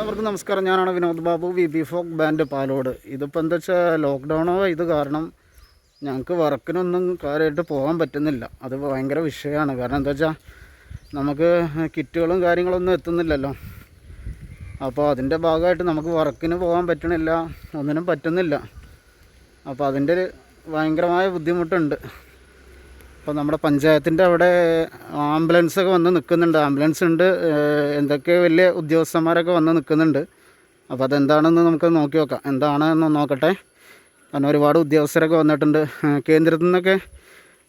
എല്ലാവർക്കും നമസ്കാരം. ഞാനാണ് Vinod Babu V B folk band Palode. ഇതിപ്പോൾ എന്താ വെച്ചാൽ ലോക്ക്ഡൗണോ ഇത് കാരണം ഞങ്ങൾക്ക് വർക്കിനൊന്നും കാര്യമായിട്ട് പോകാൻ പറ്റുന്നില്ല. അത് ഭയങ്കര വിഷയമാണ് കാരണം എന്താ വെച്ചാൽ നമുക്ക് കിറ്റുകളും കാര്യങ്ങളൊന്നും എത്തുന്നില്ലല്ലോ. അപ്പോൾ അതിന്റെ ഭാഗമായിട്ട് നമുക്ക് വർക്കിന് പോകാൻ പറ്റണില്ല ഒന്നിനും പറ്റുന്നില്ല. അപ്പോൾ അതിന്റെ ഭയങ്കരമായ ബുദ്ധിമുട്ടുണ്ട്. അപ്പോൾ നമ്മുടെ പഞ്ചായത്തിന്റെ അവിടെ ആംബുലൻസ് ഒക്കെ വന്ന് നിൽക്കുന്നുണ്ട്. ആംബുലൻസ് ഉണ്ട്. എന്തൊക്കെ വലിയ ഉദ്യോഗസ്ഥന്മാരൊക്കെ വന്ന് നിൽക്കുന്നുണ്ട്. അപ്പോൾ അതെന്താണെന്ന് നമുക്ക് നോക്കി നോക്കാം. എന്താണെന്ന് നോക്കട്ടെ. കാരണം ഒരുപാട് ഉദ്യോഗസ്ഥരൊക്കെ വന്നിട്ടുണ്ട്. കേന്ദ്രത്തിൽ നിന്നൊക്കെ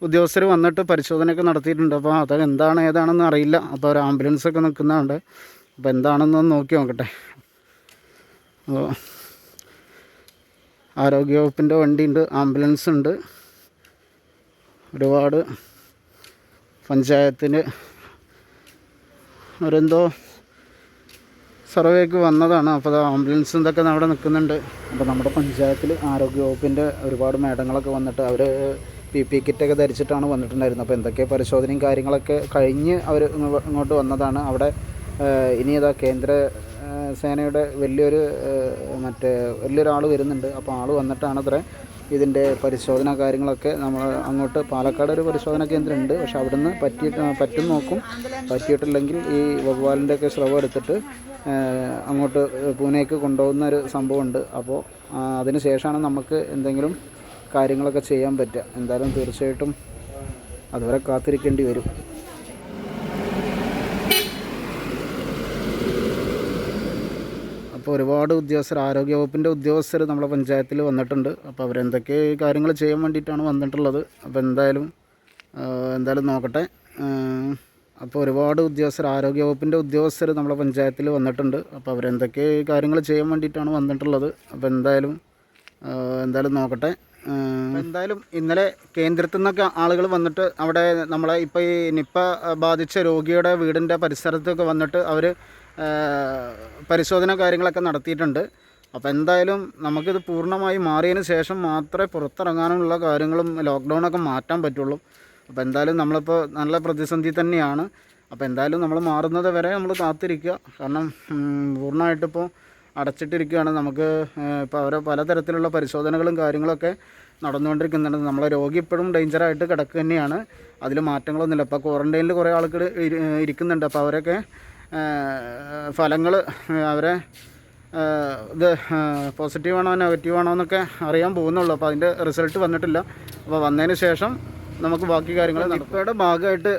ഉദ്യോഗസ്ഥർ വന്നിട്ട് പരിശോധനയൊക്കെ നടത്തിയിട്ടുണ്ട്. അപ്പോൾ അത് എന്താണ് ഏതാണെന്ന് അറിയില്ല. അപ്പോൾ ഒരു ആംബുലൻസ് ഒക്കെ നിൽക്കുന്നതുകൊണ്ട് അപ്പോൾ എന്താണെന്ന് നോക്കി നോക്കട്ടെ. ആരോഗ്യവകുപ്പിന്റെ വണ്ടിയുണ്ട്. ആംബുലൻസ് ഉണ്ട് ഒരുപാട് പഞ്ചായത്തിന് അവരെന്തോ സർവേക്ക് വന്നതാണ്. അപ്പോൾ ആംബുലൻസ് ഇതൊക്കെ അവിടെ നിൽക്കുന്നുണ്ട്. അപ്പോൾ നമ്മുടെ പഞ്ചായത്തിൽ ആരോഗ്യ വകുപ്പിന്റെ ഒരുപാട് മേഡങ്ങളൊക്കെ വന്നിട്ട് അവർ പി പി കിറ്റൊക്കെ ധരിച്ചിട്ടാണ് വന്നിട്ടുണ്ടായിരുന്നത്. അപ്പോൾ എന്തൊക്കെ പരിശോധനയും കാര്യങ്ങളൊക്കെ കഴിഞ്ഞ് അവർ ഇങ്ങോട്ട് വന്നതാണ്. അവിടെ ഇനി ഇതാ കേന്ദ്ര സേനയുടെ വലിയൊരു മറ്റേ വലിയൊരാൾ വരുന്നുണ്ട്. അപ്പോൾ ആൾ വന്നിട്ടാണ് അത്ര ഇതിന്റെ പരിശോധന കാര്യങ്ങളൊക്കെ നമ്മൾ അങ്ങോട്ട് പാലക്കാട് ഒരു പരിശോധന കേന്ദ്രം ഉണ്ട് പക്ഷെ അവിടുന്ന് പറ്റി പറ്റും നോക്കും. പറ്റിയിട്ടില്ലെങ്കിൽ ഈ വവ്വാലിന്റെ ഒക്കെ സ്രവം എടുത്തിട്ട് അങ്ങോട്ട് പൂനെക്ക് കൊണ്ടുപോകുന്ന ഒരു സംഭവമുണ്ട്. അപ്പോൾ അതിന് ശേഷമാണ് നമുക്ക് എന്തെങ്കിലും കാര്യങ്ങളൊക്കെ ചെയ്യാൻ പറ്റുക. എന്തായാലും തീർച്ചയായിട്ടും അതുവരെ കാത്തിരിക്കേണ്ടി വരും. അപ്പോൾ ഒരുപാട് ഉദ്യോഗസ്ഥർ ആരോഗ്യവകുപ്പിന്റെ ഉദ്യോഗസ്ഥർ നമ്മളെ പഞ്ചായത്തിൽ വന്നിട്ടുണ്ട്. അപ്പോൾ അവരെന്തൊക്കെ കാര്യങ്ങൾ ചെയ്യാൻ വേണ്ടിയിട്ടാണ് വന്നിട്ടുള്ളത്. അപ്പോൾ എന്തായാലും എന്തായാലും നോക്കട്ടെ. അപ്പോൾ ഒരുപാട് ഉദ്യോഗസ്ഥർ ആരോഗ്യവകുപ്പിന്റെ ഉദ്യോഗസ്ഥർ നമ്മളെ പഞ്ചായത്തിൽ വന്നിട്ടുണ്ട്. അപ്പോൾ അവരെന്തൊക്കെ കാര്യങ്ങൾ ചെയ്യാൻ വേണ്ടിയിട്ടാണ് വന്നിട്ടുള്ളത്. അപ്പോൾ എന്തായാലും എന്തായാലും നോക്കട്ടെ. എന്തായാലും ഇന്നലെ കേന്ദ്രത്തിൽ നിന്നൊക്കെ ആളുകൾ വന്നിട്ട് അവിടെ നമ്മളെ ഇപ്പോൾ ഈ നിപ്പ ബാധിച്ച രോഗിയുടെ വീടിന്റെ പരിസരത്തൊക്കെ വന്നിട്ട് അവർ പരിശോധന കാര്യങ്ങളൊക്കെ നടത്തിയിട്ടുണ്ട്. അപ്പോൾ എന്തായാലും നമുക്കിത് പൂർണമായി മാറിയതിന് ശേഷം മാത്രമേ പുറത്തിറങ്ങാനുള്ള കാര്യങ്ങളും ലോക്ക്ഡൗണൊക്കെ മാറ്റാൻ പറ്റുള്ളൂ. അപ്പോൾ എന്തായാലും നമ്മളിപ്പോൾ നല്ല പ്രതിസന്ധി തന്നെയാണ്. അപ്പോൾ എന്തായാലും നമ്മൾ മാറുന്നത് വരെ നമ്മൾ കാത്തിരിക്കുക. കാരണം പൂർണമായിട്ടിപ്പോൾ അടച്ചിട്ടിരിക്കുകയാണ്. നമുക്ക് ഇപ്പോൾ അവരെ പലതരത്തിലുള്ള പരിശോധനകളും കാര്യങ്ങളൊക്കെ നടന്നുകൊണ്ടിരിക്കുന്നുണ്ട്. നമ്മളെ രോഗി ഇപ്പോഴും ഡേഞ്ചറായിട്ട് കിടക്കുക തന്നെയാണ് അതിൽ മാറ്റങ്ങളൊന്നുമില്ല. ഇപ്പോൾ ക്വാറന്റൈനിൽ കുറേ ആൾക്കാർ ഇരിക്കുന്നുണ്ട്. അപ്പോൾ അവരൊക്കെ ഫലങ്ങൾ അവരെ ഇത് പോസിറ്റീവ് ആണോ നെഗറ്റീവ് ആണോ എന്നൊക്കെ അറിയാൻ പോകുന്നുള്ളൂ. അപ്പോൾ അതിന്റെ റിസൾട്ട് വന്നിട്ടില്ല. അപ്പോൾ വന്നതിന് ശേഷം നമുക്ക് ബാക്കി കാര്യങ്ങൾ നിപ്പയുടെ ഭാഗമായിട്ട്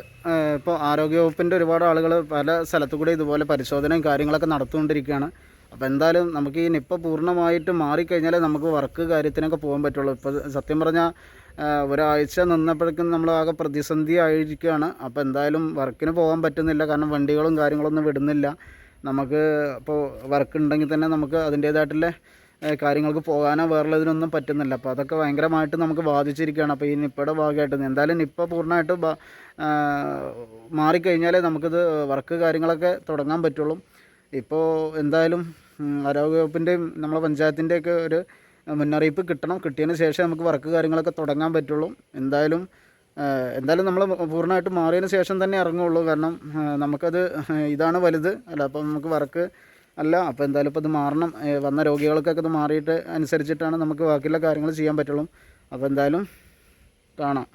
ഇപ്പോൾ ആരോഗ്യവകുപ്പിന്റെ ഒരുപാട് ആളുകൾ പല സ്ഥലത്തു കൂടി ഇതുപോലെ പരിശോധനയും കാര്യങ്ങളൊക്കെ നടത്തുകൊണ്ടിരിക്കുകയാണ്. അപ്പോൾ എന്തായാലും നമുക്ക് ഈ നിപ്പ പൂർണമായിട്ട് മാറിക്കഴിഞ്ഞാലേ നമുക്ക് വർക്ക് കാര്യത്തിനൊക്കെ പോകാൻ പറ്റുള്ളൂ. ഇപ്പോൾ സത്യം പറഞ്ഞാൽ ഒരാഴ്ച നിന്നപ്പോഴേക്കും നമ്മൾ ആകെ പ്രതിസന്ധി ആയിരിക്കുകയാണ് അപ്പോൾ എന്തായാലും വർക്കിന് പോകാൻ പറ്റുന്നില്ല. കാരണം വണ്ടികളും കാര്യങ്ങളൊന്നും വിടുന്നില്ല. നമുക്ക് ഇപ്പോൾ വർക്ക് ഉണ്ടെങ്കിൽ തന്നെ നമുക്ക് അതിന്റേതായിട്ടുള്ള കാര്യങ്ങൾക്ക് പോകാനോ വേറുള്ളതിനൊന്നും പറ്റുന്നില്ല. അപ്പോൾ അതൊക്കെ ഭയങ്കരമായിട്ട് നമുക്ക് ബാധിച്ചിരിക്കുകയാണ്. അപ്പോൾ ഈ നിപ്പയുടെ ഭാഗമായിട്ട് എന്തായാലും നിപ്പ പൂർണമായിട്ട് മാറിക്കഴിഞ്ഞാലേ നമുക്കിത് വർക്ക് കാര്യങ്ങളൊക്കെ തുടങ്ങാൻ പറ്റുള്ളൂ. ഇപ്പോൾ എന്തായാലും ആരോഗ്യവകുപ്പിന്റെയും നമ്മളെ പഞ്ചായത്തിന്റെയൊക്കെ ഒരു മുന്നറിയിപ്പ് കിട്ടണം. കിട്ടിയതിന് ശേഷം നമുക്ക് വർക്ക് കാര്യങ്ങളൊക്കെ തുടങ്ങാൻ പറ്റുള്ളൂ. എന്തായാലും എന്തായാലും നമ്മൾ പൂർണമായിട്ട് മാറിയതിന് ശേഷം തന്നെ ഇറങ്ങുള്ളൂ. കാരണം നമുക്കത് ഇതാണ് വലുത്. അല്ല അപ്പം നമുക്ക് വർക്ക് അല്ല അപ്പോൾ എന്തായാലും ഇപ്പോൾ ഇത് മാറണം. വന്ന രോഗികൾക്കൊക്കെ ഇത് മാറിയിട്ട് അനുസരിച്ചിട്ടാണ് നമുക്ക് ബാക്കിയുള്ള കാര്യങ്ങൾ ചെയ്യാൻ പറ്റുള്ളൂ. അപ്പോൾ എന്തായാലും കാണാം.